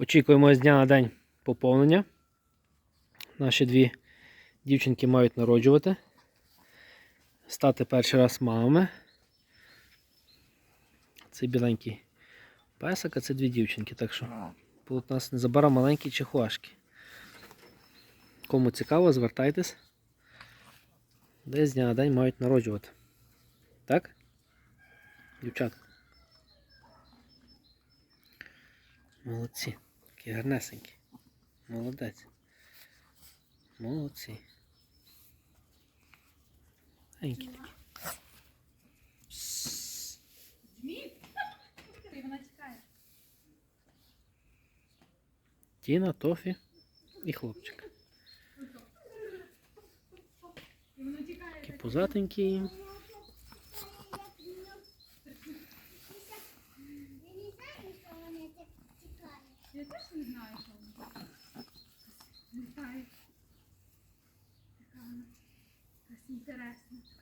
Очікуємо з дня на день поповнення. Наші дві дівчинки мають народжувати. Стати перший раз мамами. Це біленький песик, а це дві дівчинки. Так що будуть у нас незабаром маленькі чихуашки. Кому цікаво, звертайтесь. Десь з дня на день мають народжувати. Так? Дівчатка. Молодці. Гарнесенькі. Молодець. Молодці. Маленькі такі. Ти вона тікає. Тіна, Тофі і хлопчик. І вона interessa.